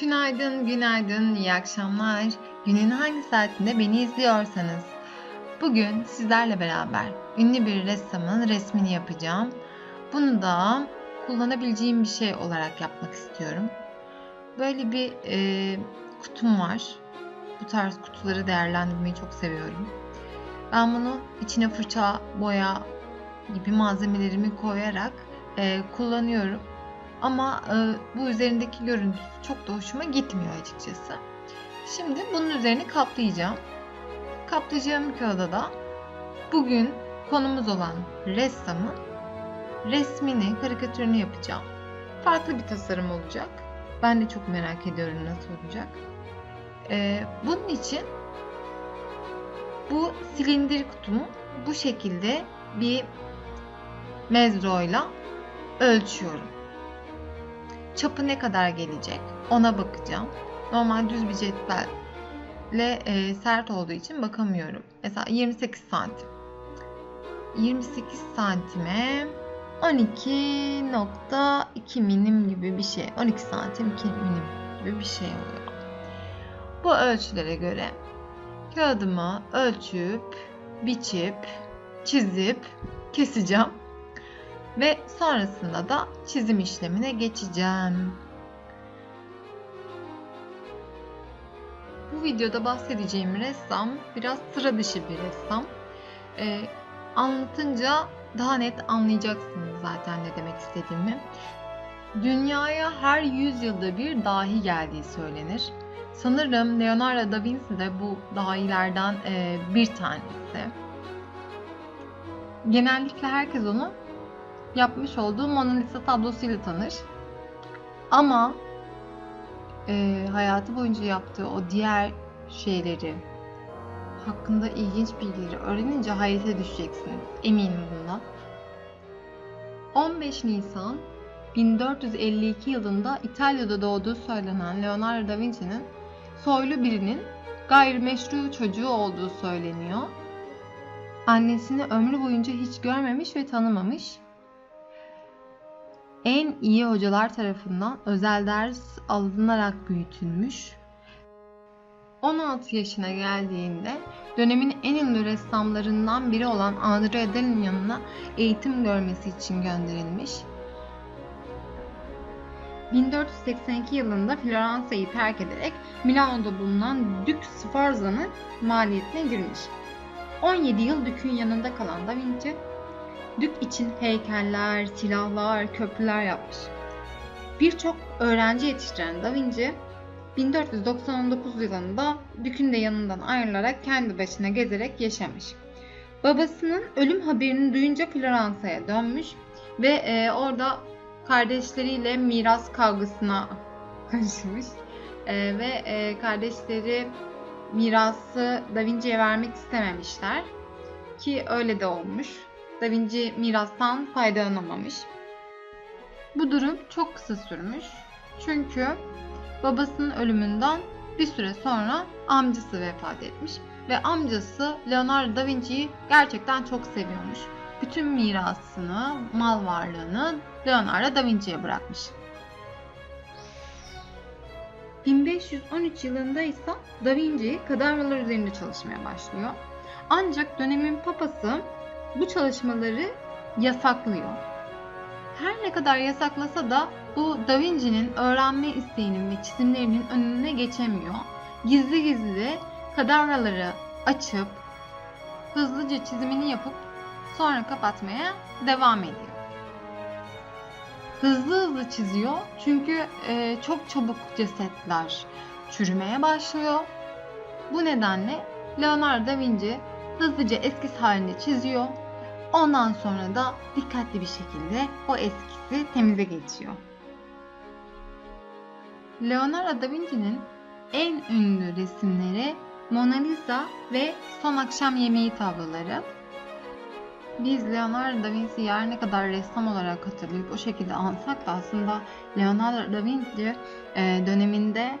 Tünaydın, günaydın, iyi akşamlar. Günün hangi saatinde beni izliyorsanız. Bugün sizlerle beraber ünlü bir ressamın resmini yapacağım. Bunu da kullanabileceğim bir şey olarak yapmak istiyorum. Böyle bir e, kutum var. Bu tarz kutuları değerlendirmeyi çok seviyorum. Ben bunu içine fırça, boya gibi malzemelerimi koyarak e, kullanıyorum. Ama e, bu üzerindeki görüntüsü çok da hoşuma gitmiyor açıkçası. Şimdi bunun üzerini kaplayacağım. Kaplayacağım kağıda da bugün konumuz olan ressamın resmini, karikatürünü yapacağım. Farklı bir tasarım olacak. Ben de çok merak ediyorum nasıl olacak. E, bunun için bu silindir kutumu bu şekilde bir mezroyla ölçüyorum. Çapı ne kadar gelecek ona bakacağım. Normal düz bir cetvelle e, sert olduğu için bakamıyorum. Mesela 28 santim. 28 santime 12.2 milim gibi bir şey. 12 santim 2 milim gibi bir şey oluyor. Bu ölçülere göre kağıdımı ölçüp, biçip, çizip keseceğim. Ve sonrasında da çizim işlemine geçeceğim. Bu videoda bahsedeceğim ressam biraz sıra dışı bir ressam. Ee, anlatınca daha net anlayacaksınız zaten ne demek istediğimi. Dünyaya her yüzyılda bir dahi geldiği söylenir. Sanırım Leonardo da Vinci de bu dahilerden e, bir tanesi. Genellikle herkes onu yapmış olduğu Mona Lisa tablosuyla tanır. Ama e, hayatı boyunca yaptığı o diğer şeyleri hakkında ilginç bilgileri öğrenince hayrete düşeceksiniz. Eminim bundan. 15 Nisan 1452 yılında İtalya'da doğduğu söylenen Leonardo da Vinci'nin soylu birinin gayrimeşru çocuğu olduğu söyleniyor. Annesini ömrü boyunca hiç görmemiş ve tanımamış. En iyi hocalar tarafından özel ders alınarak büyütülmüş. 16 yaşına geldiğinde dönemin en ünlü ressamlarından biri olan Andrea Dell'in yanına eğitim görmesi için gönderilmiş. 1482 yılında Floransa'yı terk ederek Milano'da bulunan Dük Sforza'nın maliyetine girmiş. 17 yıl Dük'ün yanında kalan Da Vinci, Dük için heykeller, silahlar, köprüler yapmış. Birçok öğrenci yetiştiren Da Vinci, 1499 yılında Dük'ün de yanından ayrılarak kendi başına gezerek yaşamış. Babasının ölüm haberini duyunca Floransa'ya dönmüş ve e, orada kardeşleriyle miras kavgasına karışmış. E, ve e, kardeşleri mirası Da Vinci'ye vermek istememişler. Ki öyle de olmuş. Da Vinci mirastan faydalanamamış. Bu durum çok kısa sürmüş. Çünkü babasının ölümünden bir süre sonra amcası vefat etmiş ve amcası Leonardo da Vinci'yi gerçekten çok seviyormuş. Bütün mirasını, mal varlığını Leonardo da Vinci'ye bırakmış. 1513 yılında ise Da Vinci kadavralar üzerinde çalışmaya başlıyor. Ancak dönemin papası bu çalışmaları yasaklıyor. Her ne kadar yasaklasa da bu Da Vinci'nin öğrenme isteğinin ve çizimlerinin önüne geçemiyor. Gizli gizli kadavraları açıp hızlıca çizimini yapıp sonra kapatmaya devam ediyor. Hızlı hızlı çiziyor çünkü e, çok çabuk cesetler çürümeye başlıyor. Bu nedenle Leonardo da Vinci hızlıca eskiz halinde çiziyor. Ondan sonra da dikkatli bir şekilde o eskisi temize geçiyor. Leonardo da Vinci'nin en ünlü resimleri Mona Lisa ve Son Akşam Yemeği tabloları. Biz Leonardo da Vinci'yi her ne kadar ressam olarak hatırlayıp o şekilde ansak da aslında Leonardo da Vinci e, döneminde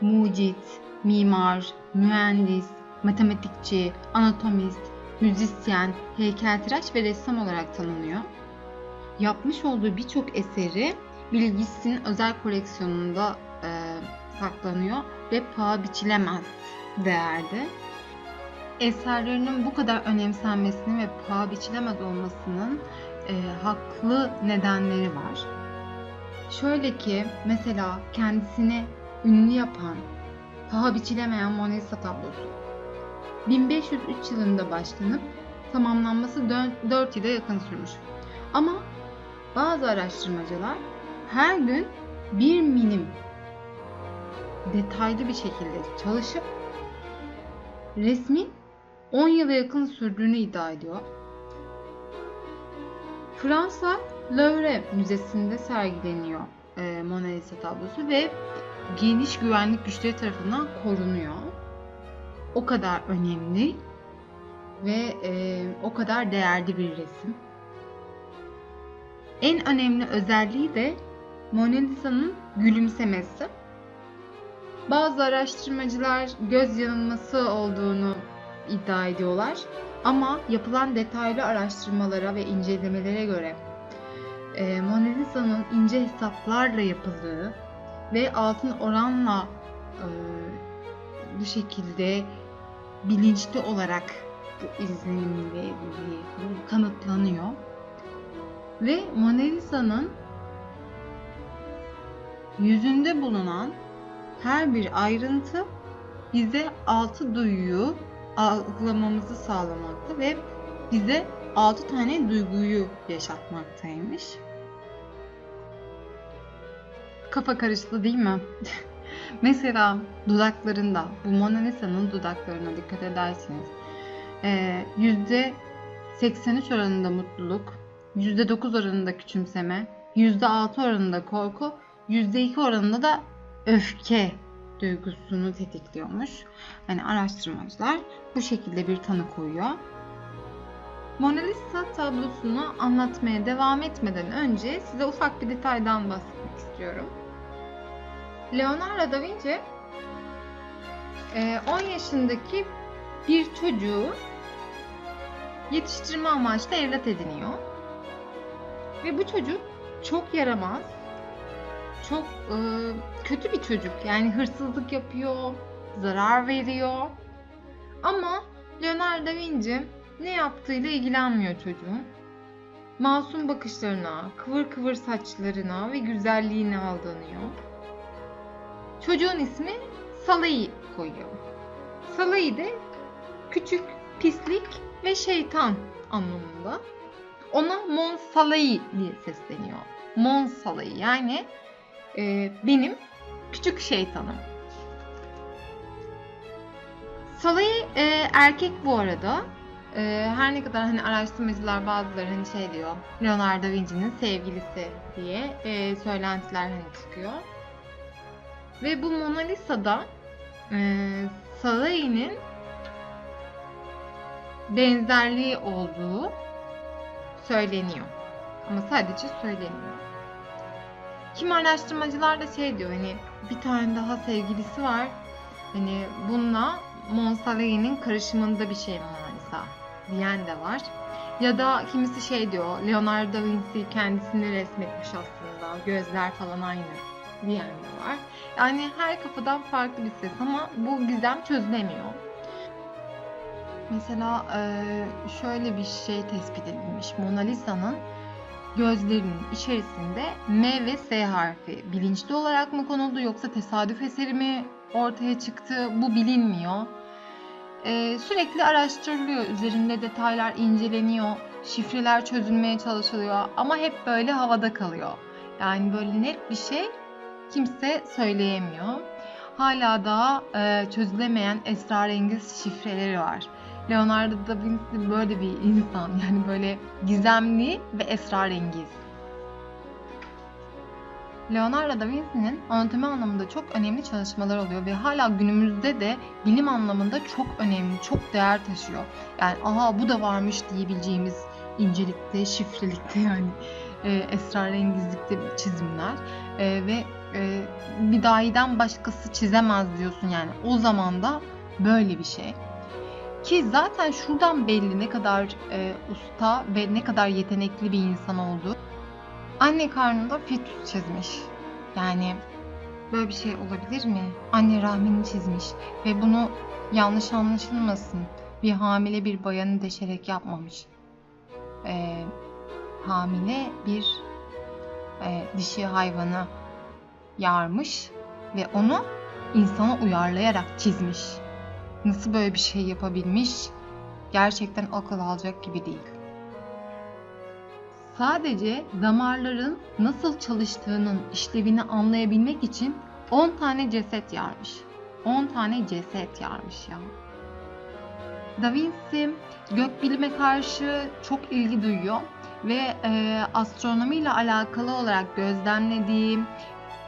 mucit, mimar, mühendis, matematikçi, anatomist, müzisyen, heykeltıraş ve ressam olarak tanınıyor. Yapmış olduğu birçok eseri Bill Gates'in özel koleksiyonunda e, saklanıyor ve paha biçilemez değerde. Eserlerinin bu kadar önemsenmesinin ve paha biçilemez olmasının e, haklı nedenleri var. Şöyle ki mesela kendisini ünlü yapan, paha biçilemeyen Mona Lisa tablosu 1503 yılında başlanıp tamamlanması 4 yıla yakın sürmüş. Ama bazı araştırmacılar her gün bir milim detaylı bir şekilde çalışıp resmin 10 yıla yakın sürdüğünü iddia ediyor. Fransa Louvre Müzesi'nde sergileniyor e, Mona Lisa tablosu ve geniş güvenlik güçleri tarafından korunuyor. O kadar önemli ve e, o kadar değerli bir resim. En önemli özelliği de Mona Lisa'nın gülümsemesi. Bazı araştırmacılar göz yanılması olduğunu iddia ediyorlar. Ama yapılan detaylı araştırmalara ve incelemelere göre e, Mona Lisa'nın ince hesaplarla yapıldığı ve altın oranla e, bu şekilde bilinçli olarak bu izlenimle bu kanıtlanıyor. Ve Mona Lisa'nın yüzünde bulunan her bir ayrıntı bize altı duyuyu algılamamızı sağlamakta ve bize altı tane duyguyu yaşatmaktaymış. Kafa karıştı değil mi? Mesela dudaklarında, bu Mona Lisa'nın dudaklarına dikkat ederseniz yüzde 83 oranında mutluluk, %9 oranında küçümseme, %6 oranında korku, %2 oranında da öfke duygusunu tetikliyormuş. Yani araştırmacılar bu şekilde bir tanı koyuyor. Mona Lisa tablosunu anlatmaya devam etmeden önce size ufak bir detaydan bahsetmek istiyorum. Leonardo da Vinci 10 yaşındaki bir çocuğu yetiştirme amaçlı evlat ediniyor. Ve bu çocuk çok yaramaz, çok e, kötü bir çocuk. Yani hırsızlık yapıyor, zarar veriyor. Ama Leonardo da Vinci ne yaptığıyla ilgilenmiyor çocuğun. Masum bakışlarına, kıvır kıvır saçlarına ve güzelliğine aldanıyor. Çocuğun ismi Salai koyuyor. Salai de küçük, pislik ve şeytan anlamında. Ona Mon Salai diye sesleniyor. Mon Salai yani e, benim küçük şeytanım. Salai e, erkek bu arada. E, her ne kadar hani araştırmacılar bazıları hani şey diyor Leonardo da Vinci'nin sevgilisi diye e, söylentiler hani çıkıyor. Ve bu Mona Lisa'da e, Salai'nin benzerliği olduğu söyleniyor. Ama sadece söyleniyor. Kim araştırmacılar da şey diyor hani bir tane daha sevgilisi var. Hani bununla Monsalai'nin karışımında bir şey Mona Lisa diyen de var. Ya da kimisi şey diyor Leonardo da Vinci kendisini resmetmiş aslında. Gözler falan aynı diyen de var. Yani her kafadan farklı bir ses ama bu gizem çözülemiyor. Mesela şöyle bir şey tespit edilmiş. Mona Lisa'nın gözlerinin içerisinde M ve S harfi bilinçli olarak mı konuldu yoksa tesadüf eseri mi ortaya çıktı bu bilinmiyor. Sürekli araştırılıyor, üzerinde detaylar inceleniyor, şifreler çözülmeye çalışılıyor ama hep böyle havada kalıyor. Yani böyle net bir şey kimse söyleyemiyor. Hala daha e, çözülemeyen esrarengiz şifreleri var. Leonardo da Vinci böyle bir insan. Yani böyle gizemli ve esrarengiz. Leonardo da Vinci'nin anatomi anlamında çok önemli çalışmalar oluyor ve hala günümüzde de bilim anlamında çok önemli, çok değer taşıyor. Yani aha bu da varmış diyebileceğimiz incelikte, şifrelikte yani e, esrarengizlikte çizimler e, ve e, bir dahiden başkası çizemez diyorsun yani. O zaman da böyle bir şey. Ki zaten şuradan belli ne kadar e, usta ve ne kadar yetenekli bir insan olduğu. Anne karnında fetüs çizmiş. Yani Böyle bir şey olabilir mi? Anne rahmini çizmiş ve bunu yanlış anlaşılmasın. Bir hamile bir bayanı deşerek yapmamış. Ee, hamile bir e, dişi hayvanı yarmış ve onu insana uyarlayarak çizmiş. Nasıl böyle bir şey yapabilmiş? Gerçekten akıl alacak gibi değil. Sadece damarların nasıl çalıştığının işlevini anlayabilmek için 10 tane ceset yarmış. 10 tane ceset yarmış ya. Da Vinci gökbilime karşı çok ilgi duyuyor ve e, astronomiyle alakalı olarak gözlemlediğim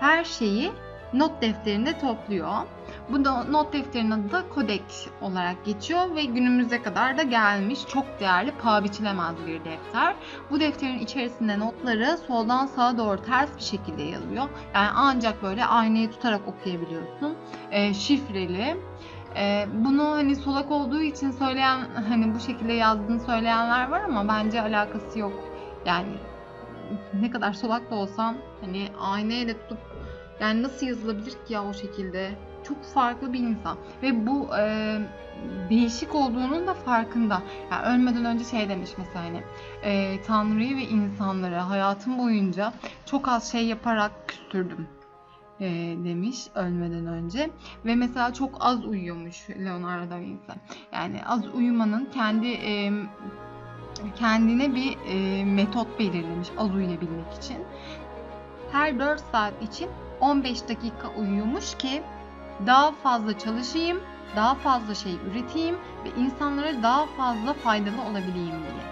her şeyi not defterinde topluyor. Bu da not defterinin adı da Kodek olarak geçiyor ve günümüze kadar da gelmiş. Çok değerli, paha biçilemez bir defter. Bu defterin içerisinde notları soldan sağa doğru ters bir şekilde yazıyor. Yani ancak böyle aynayı tutarak okuyabiliyorsun. E, şifreli. E, bunu hani solak olduğu için söyleyen, hani bu şekilde yazdığını söyleyenler var ama bence alakası yok. Yani ne kadar solak da olsan hani aynayla tutup yani nasıl yazılabilir ki ya o şekilde? Çok farklı bir insan ve bu e, değişik olduğunun da farkında. Yani ölmeden önce şey demiş mesela hani e, Tanrı'yı ve insanları hayatım boyunca çok az şey yaparak küstürdüm e, demiş ölmeden önce ve mesela çok az uyuyormuş Leonardo da Vinci. Yani az uyumanın kendi e, kendine bir e, metot belirlemiş az uyuyabilmek için. Her 4 saat için 15 dakika uyuyormuş ki daha fazla çalışayım, daha fazla şey üreteyim ve insanlara daha fazla faydalı olabileyim diye.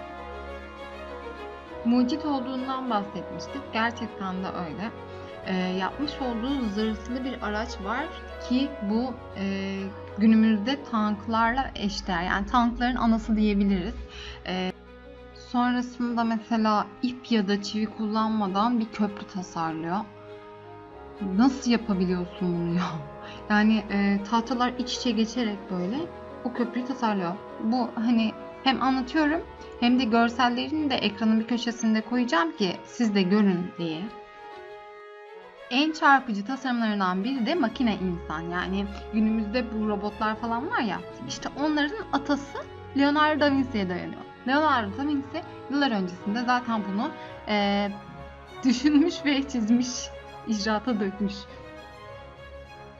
Mucit olduğundan bahsetmiştik. Gerçekten de öyle. Ee, yapmış olduğu zırhlı bir araç var ki bu e, günümüzde tanklarla eşdeğer. Yani tankların anası diyebiliriz. Ee, sonrasında mesela ip ya da çivi kullanmadan bir köprü tasarlıyor nasıl yapabiliyorsun bunu ya? Yani e, tahtalar iç içe geçerek böyle o köprüyü tasarlıyor. Bu hani hem anlatıyorum hem de görsellerini de ekranın bir köşesinde koyacağım ki siz de görün diye. En çarpıcı tasarımlarından biri de makine insan. Yani günümüzde bu robotlar falan var ya işte onların atası Leonardo da Vinci'ye dayanıyor. Leonardo da Vinci yıllar öncesinde zaten bunu e, düşünmüş ve çizmiş icraata dökmüş.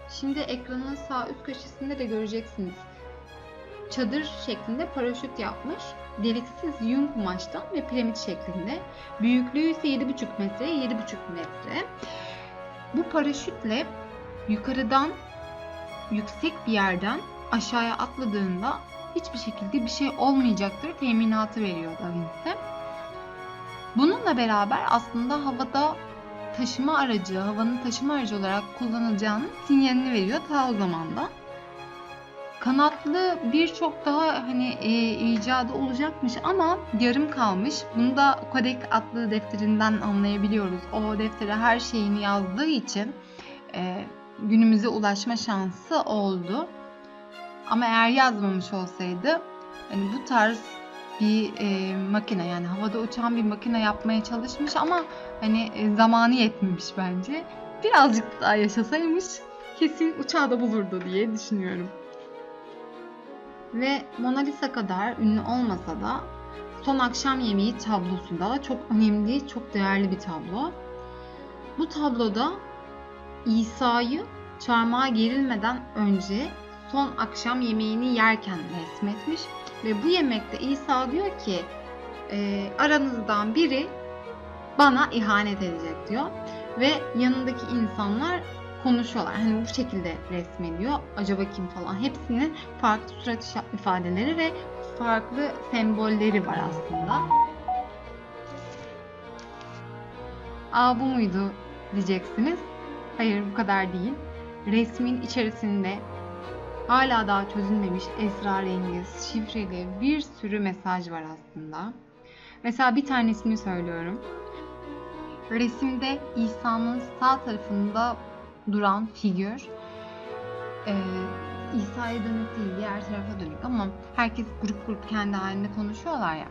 Şimdi ekranın sağ üst köşesinde de göreceksiniz. Çadır şeklinde paraşüt yapmış. Deliksiz yün kumaştan ve piramit şeklinde. Büyüklüğü ise 7,5 metre, 7,5 metre. Bu paraşütle yukarıdan yüksek bir yerden aşağıya atladığında hiçbir şekilde bir şey olmayacaktır teminatı veriyor Da Vinci. Bununla beraber aslında havada taşıma aracı, havanın taşıma aracı olarak kullanılacağının sinyalini veriyor ta o zamanda. Kanatlı birçok daha hani e, icadı olacakmış ama yarım kalmış. Bunu da Kodek adlı defterinden anlayabiliyoruz. O deftere her şeyini yazdığı için e, günümüze ulaşma şansı oldu. Ama eğer yazmamış olsaydı hani bu tarz bir e, makine yani havada uçan bir makine yapmaya çalışmış ama hani e, zamanı yetmemiş bence. Birazcık daha yaşasaymış kesin uçağı da bulurdu diye düşünüyorum. Ve Mona Lisa kadar ünlü olmasa da Son Akşam Yemeği tablosu da çok önemli, çok değerli bir tablo. Bu tabloda İsa'yı çarmıha gerilmeden önce son akşam yemeğini yerken resmetmiş ve bu yemekte İsa diyor ki e, aranızdan biri bana ihanet edecek diyor. Ve yanındaki insanlar konuşuyorlar. Hani bu şekilde resmediyor. Acaba kim falan. Hepsinin farklı surat ifadeleri ve farklı sembolleri var aslında. Aa bu muydu diyeceksiniz. Hayır bu kadar değil. Resmin içerisinde hala daha çözülmemiş esrarengiz, şifreli bir sürü mesaj var aslında. Mesela bir tanesini söylüyorum. Resimde İsa'nın sağ tarafında duran figür e, İsa'ya dönük değil diğer tarafa dönük ama herkes grup grup kendi halinde konuşuyorlar ya.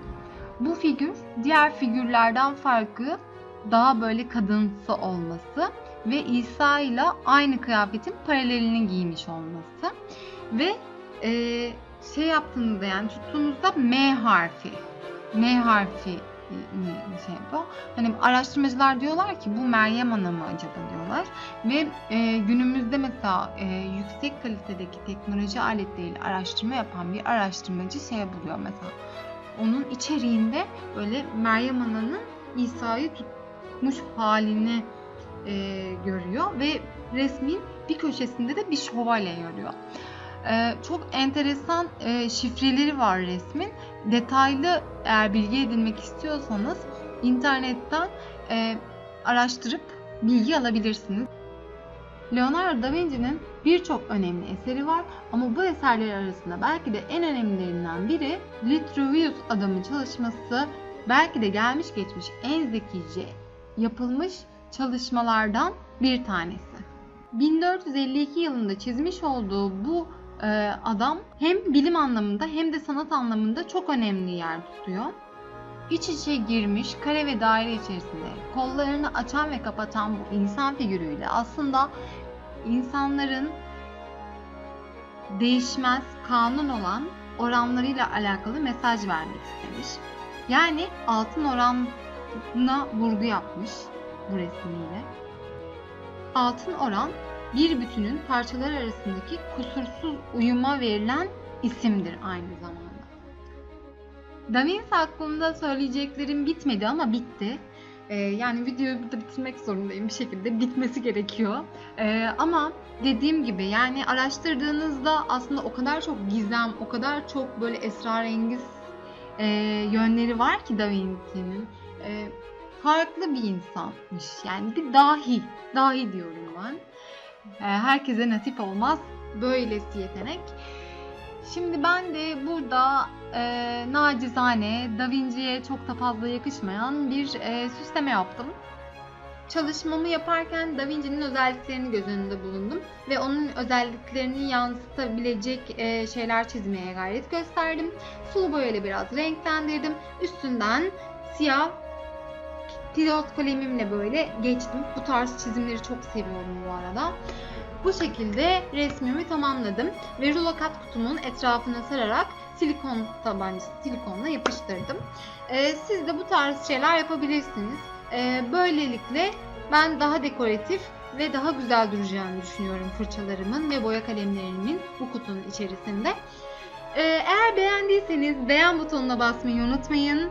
Bu figür diğer figürlerden farkı daha böyle kadınsı olması ve İsa ile aynı kıyafetin paralelini giymiş olması ve e, şey yaptığınızda yani tuttuğunuzda M harfi M harfi e, şey yapıyor. Hani araştırmacılar diyorlar ki bu Meryem Ana mı acaba diyorlar. Ve e, günümüzde mesela e, yüksek kalitedeki teknoloji aletleriyle araştırma yapan bir araştırmacı şey buluyor mesela. Onun içeriğinde böyle Meryem Ana'nın İsa'yı tutmuş halini e, görüyor ve resmin bir köşesinde de bir şövalye görüyor. E, çok enteresan e, şifreleri var resmin. Detaylı eğer bilgi edinmek istiyorsanız internetten e, araştırıp bilgi alabilirsiniz. Leonardo da Vinci'nin birçok önemli eseri var ama bu eserler arasında belki de en önemlilerinden biri Vitruvius adamın çalışması belki de gelmiş geçmiş en zekice yapılmış çalışmalardan bir tanesi. 1452 yılında çizmiş olduğu bu adam hem bilim anlamında hem de sanat anlamında çok önemli yer tutuyor. İç içe girmiş kare ve daire içerisinde kollarını açan ve kapatan bu insan figürüyle aslında insanların değişmez kanun olan oranlarıyla alakalı mesaj vermek istemiş. Yani altın oranına vurgu yapmış bu resmiyle. Altın oran bir bütünün parçalar arasındaki kusursuz uyuma verilen isimdir aynı zamanda. Da Vinci hakkında söyleyeceklerim bitmedi ama bitti. Ee, yani videoyu burada bitirmek zorundayım bir şekilde bitmesi gerekiyor. Ee, ama dediğim gibi yani araştırdığınızda aslında o kadar çok gizem, o kadar çok böyle esrarengiz e, yönleri var ki Da Vinci'nin. E, farklı bir insanmış. Yani bir dahi. Dahi diyorum ben. E, herkese nasip olmaz böylesi yetenek. Şimdi ben de burada e, nacizane Da Vinci'ye çok da fazla yakışmayan bir e, süsleme yaptım. Çalışmamı yaparken Da Vinci'nin özelliklerini göz önünde bulundum ve onun özelliklerini yansıtabilecek e, şeyler çizmeye gayret gösterdim. Sulu boyayla biraz renklendirdim. Üstünden siyah pilot kalemimle böyle geçtim. Bu tarz çizimleri çok seviyorum bu arada. Bu şekilde resmimi tamamladım ve rulo kat kutumun etrafına sararak silikon tabancası silikonla yapıştırdım. Ee, siz de bu tarz şeyler yapabilirsiniz. Ee, böylelikle ben daha dekoratif ve daha güzel duracağını düşünüyorum fırçalarımın ve boya kalemlerimin bu kutunun içerisinde. Ee, eğer beğendiyseniz beğen butonuna basmayı unutmayın.